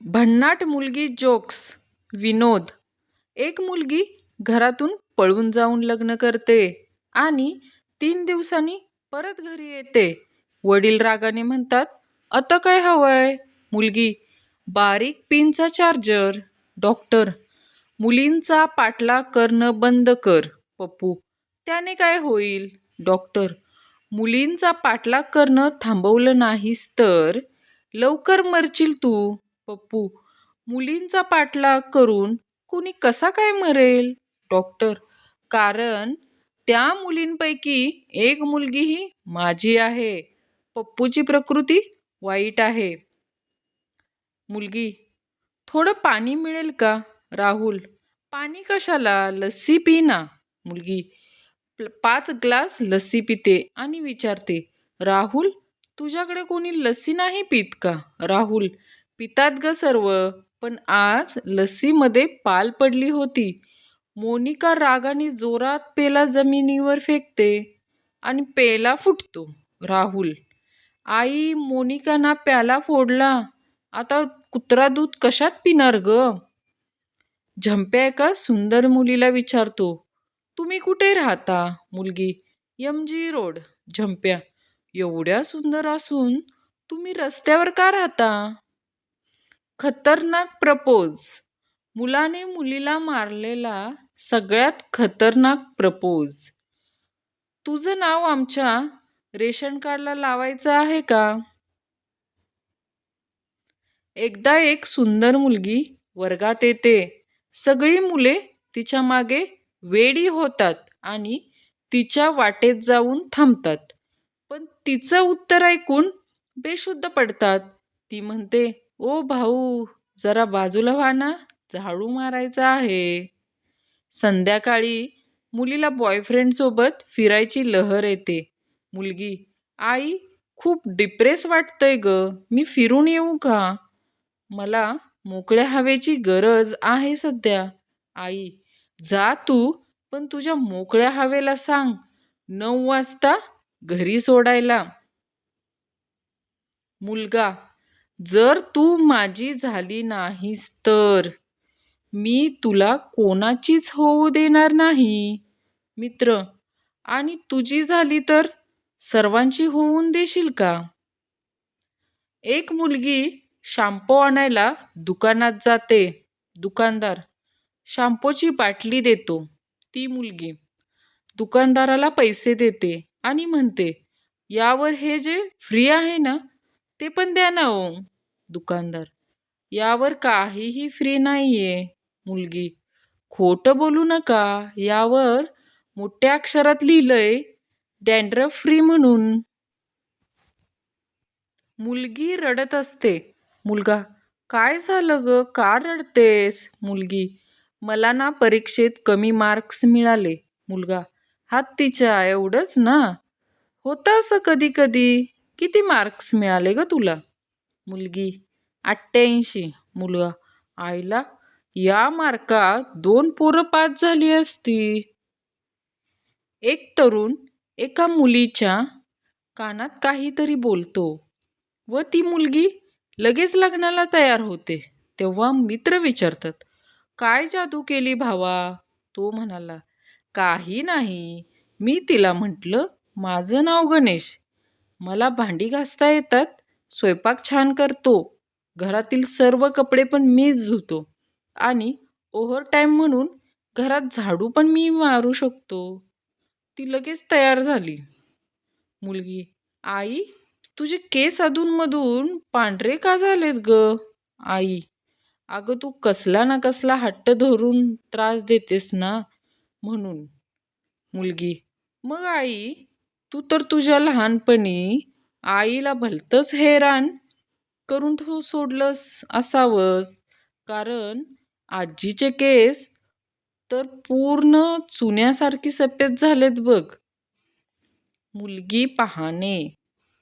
भन्नाट मुलगी जोक्स विनोद. एक मुलगी घरातून पळून जाऊन लग्न करते आणि तीन दिवसांनी परत घरी येते. वडील रागाने म्हणतात आता काय हवंय? मुलगी बारीक पिनचा चार्जर डॉक्टर मुलींचा पाठलाग करणं बंद कर पप्पू. त्याने काय होईल? डॉक्टर मुलींचा पाठलाग करणं थांबवलं नाहीस तर लवकर मरशील तू. पप्पू मुलींचा पाठलाग करून कुणी कसा काय मरेल? डॉक्टर कारण त्या मुलींपैकी एक मुलगी ही माझी आहे. पप्पूची प्रकृती वाईट आहे. मुलगी थोडं पाणी मिळेल का? राहुल पाणी कशाला? लस्सी पी ना. मुलगी पाच ग्लास लस्सी पिते आणि विचारते राहुल तुझ्याकडे कोणी लस्सी नाही पित का? राहुल पितात ग सर्व. पण आज लस्सीमध्ये पाल पडली होती. मोनिका रागाने जोरात पेला जमिनीवर फेकते आणि पेला फुटतो. राहुल आई मोनिकाना प्याला फोडला. आता कुत्रा दूध कशात पिणार ग? झंप्या एका सुंदर मुलीला विचारतो तुम्ही कुठे राहता मुलगी? यम जी रोड झंप्या. एवढ्या सुंदर असून तुम्ही रस्त्यावर का राहता? खतरनाक प्रपोज. मुलाने मुलीला मारलेला सगळ्यात खतरनाक प्रपोज. तुझं नाव आमच्या रेशन कार्डला लावायचं आहे का? एकदा एक सुंदर मुलगी वर्गात येते. सगळी मुले तिच्यामागे वेडी होतात आणि तिच्या वाटेत जाऊन थांबतात. पण तिचं उत्तर ऐकून बेशुद्ध पडतात. ती म्हणते ओ भाऊ जरा बाजूला व्हा ना. झाडू मारायचा आहे. संध्याकाळी मुलीला बॉयफ्रेंडसोबत फिरायची लहर येते. मुलगी आई खूप डिप्रेस वाटतंय ग. मी फिरून येऊ का? मला मोकळ्या हवेची गरज आहे सध्या. आई जा तू पण तुझ्या मोकळ्या हवेला सांग. नऊ वाजता घरी सोडायला. मुलगा जर तू माझी झाली नाहीस तर मी तुला कोणाचीच होऊ देणार नाही. मित्र आणि तुझी झाली तर सर्वांची होऊन देशील का? एक मुलगी शॅम्पो आणायला दुकानात जाते. दुकानदार शॅम्पूची बाटली देतो. ती मुलगी दुकानदाराला पैसे देते आणि म्हणते यावर हे जे फ्री आहे ना ते पण द्या ना ओ दुकानदार. यावर काहीही फ्री नाहीये मुलगी. खोटं बोलू नका यावर मोठ्या अक्षरात लिहिलंय डॅन्ड्रफ फ्री म्हणून. मुलगी रडत असते. मुलगा काय झालं ग? का रडतेस मुलगी? मला ना परीक्षेत कमी मार्क्स मिळाले. मुलगा हात तिच्या एवढंच ना? होतं असं कधी कधी किती मार्क्स मिळाले ग तुला? मुलगी अठ्ठ्याऐंशी. मुलगा आईला या मार्कात दोन पोरं पास झाली असती. एक तरुण एका मुलीच्या कानात काहीतरी बोलतो. व ती मुलगी लगेच लग्नाला तयार होते. तेव्हा मित्र विचारतात काय जादू केली भावा? तो म्हणाला काही नाही. मी तिला म्हटलं माझं नाव गणेश. मला भांडी घासता येतात स्वयंपाक छान करतो घरातील सर्व कपडे पण मीच धुतो आणि ओव्हर टाईम म्हणून घरात झाडू पण मी मारू शकतो. ती लगेच तयार झाली. मुलगी आई तुझे केस अधूनमधून पांढरे का झालेत ग? आई अगं तू कसला ना कसला हट्ट धरून त्रास देतेस ना? म्हणून. मुलगी मग आई तू तर तुझ्या लहानपणी आईला भलतंच हैराण करून तू सोडलंस असावंस. कारण आजीचे केस तर पूर्ण चुन्यासारखी सफेद झालेत बघ. मुलगी पाहणे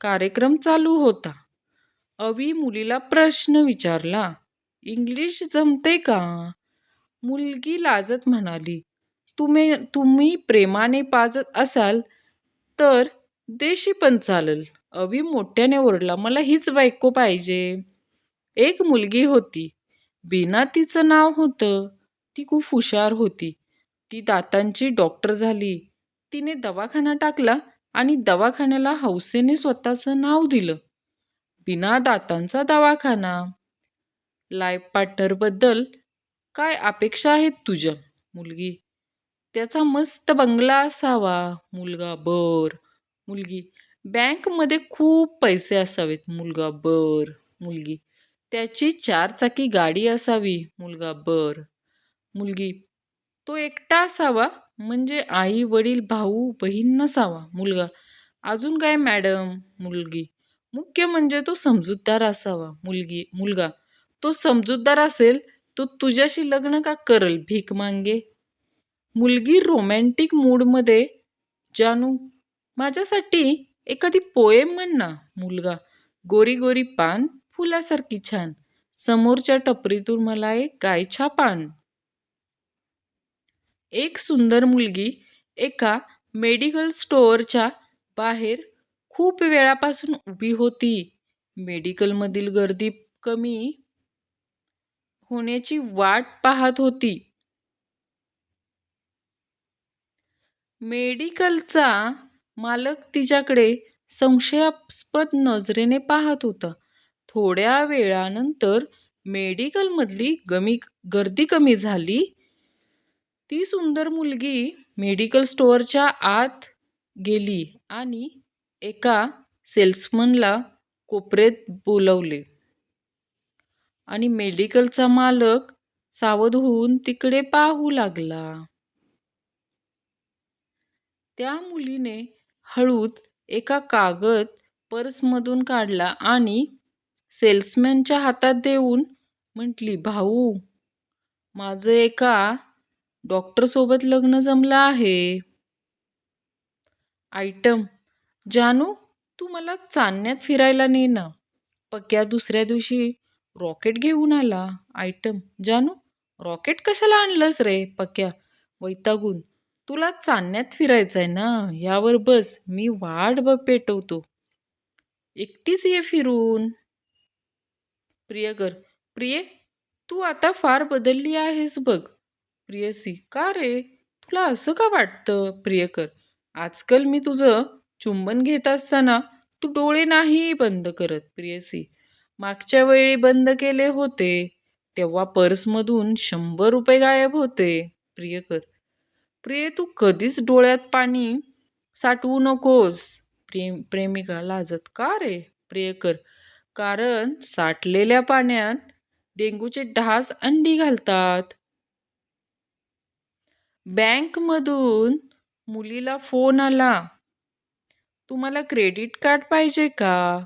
कार्यक्रम चालू होता. अवी मुलीला प्रश्न विचारला इंग्लिश जमते का? मुलगी लाजत म्हणाली तुम्ही तुम्ही प्रेमाने पाजत असाल तर देशी पण चालेल. अवी मोठ्याने ओरडला मला हीच बायको पाहिजे. एक मुलगी होती. बीना तिचं नाव होतं ती खूप हुशार होती. ती दातांची डॉक्टर झाली. तिने दवाखाना टाकला आणि दवाखान्याला हौसेने स्वतःचं नाव दिलं. बिना दातांचा दवाखाना. लाईफ पार्टनरबद्दल काय अपेक्षा आहेत तुझ्या मुलगी? त्याचा मस्त बंगला असावा मुलगा बर. मुलगी. बँकमध्ये खूप पैसे असावेत मुलगा बर मुलगी. त्याची चारचाकी गाडी असावी मुलगा बर मुलगी. तो एकटा असावा म्हणजे आई वडील भाऊ बहीण नसावा मुलगा. अजून काय मॅडम? मुलगी. मुख्य म्हणजे तो समजूतदार असावा मुलगी मुलगा. तो समजूतदार असेल तो तुझ्याशी लग्न का करल भीक मांगे? मुलगी रोमॅन्टिक मूडमध्ये जानू माझ्यासाठी एखादी पोएम म्हण ना मुलगा. गोरी गोरी पान फुलासारखी छान. समोरच्या टपरीतून मला एक गायछा पान. एक सुंदर मुलगी एका मेडिकल स्टोअरच्या बाहेर खूप वेळापासून उभी होती. मेडिकलमधील गर्दी कमी होण्याची वाट पाहत होती. मेडिकलचा मालक तिच्याकडे संशयास्पद नजरेने पाहत होता. थोड्या वेळानंतर मेडिकलमधली गमी गर्दी कमी झाली. ती सुंदर मुलगी मेडिकल स्टोअरच्या आत गेली आणि एका सेल्समनला कोपऱ्यात बोलवले. आणि मेडिकलचा मालक सावध होऊन तिकडे पाहू लागला. त्या मुलीने हळूच एका कागद पर्समधून काढला आणि सेल्समॅनच्या हातात देऊन म्हटली भाऊ माझं एका डॉक्टरसोबत लग्न जमलं आहे. आयटम जानू तू मला चांदण्यात फिरायला ने ना. पक्या दुसऱ्या दिवशी रॉकेट घेऊन आला. आयटम जानू रॉकेट कशाला आणलंस रे पक्या? वैतागून तुला चांदण्यात फिरायचंय ना? यावर बस मी वाट ब पेटवतो. एकटीच ये फिरून. प्रियकर प्रिये तू आता फार बदलली आहेस बघ. प्रियसी का रे तुला असं का वाटतं? प्रियकर आजकाल मी तुझं चुंबन घेत असताना तू डोळे नाही बंद करत प्रियसी मागच्या वेळी बंद केले होते तेव्हा पर्समधून शंभर रुपये गायब होते प्रियकर. प्रिये तू कधीच डोळ्यात पाणी साठवू नकोस. प्रेम प्रेमिका लाजत का रे? प्रियकर कारण साठलेल्या पाण्यात डेंगूचे ढास अंडी घालतात. बँकमधून मुलीला फोन आला. तुम्हाला क्रेडिट कार्ड पाहिजे का?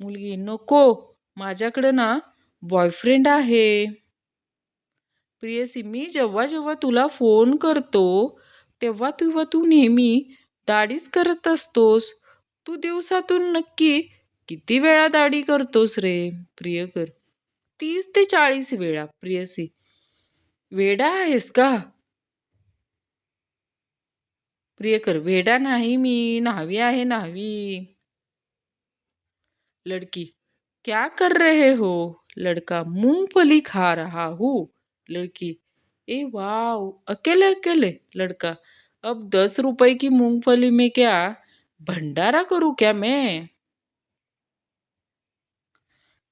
मुलगी नको. माझ्याकडं ना बॉयफ्रेंड आहे. प्रियसी मी जेव्हा जेव्हा तुला फोन करतो तेव्हा तेव्हा तू नेहमी दाढीच करत असतोस. तू दिवसातून नक्की किती वेळा दाढी करतोस रे प्रियकर? तीस ते चाळीस वेळा प्रियसी. वेडा आहेस का? प्रियकर वेडा नाही मी न्हावी आहे न्हावी. लड़की क्या कर रहे हो? लड़का मूंगफली खा रहा हूँ. लड़की। ए वाव अकेले अकेले लड़का। अब दस रुपए की मूंगफली में क्या भंडारा करू क्या मैं?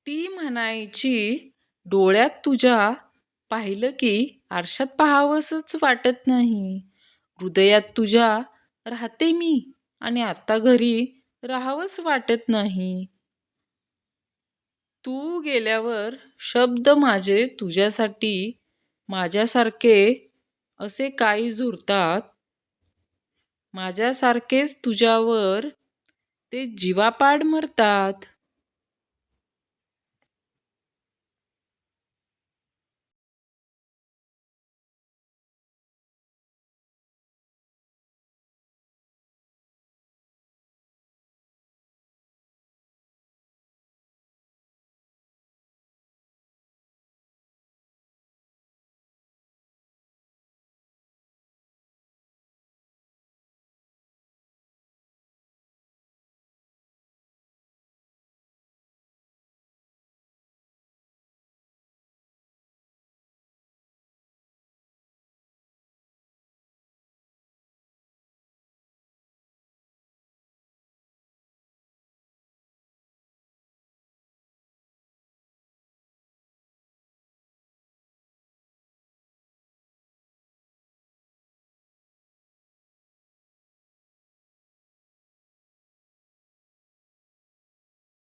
ती म्हणायची डोळ्यात तुझ्या पाहिलं की आरशात पाहावंसच वाटत नाही. हृदयात तुझ्या राहते मी आणि आता घरी राहावंच वाटत नाही. तू गेल्यावर शब्द माझे तुझ्यासाठी माझ्यासारखे असे काही झुरतात. माझ्यासारखेच तुझ्यावर ते जीवापाड मरतात.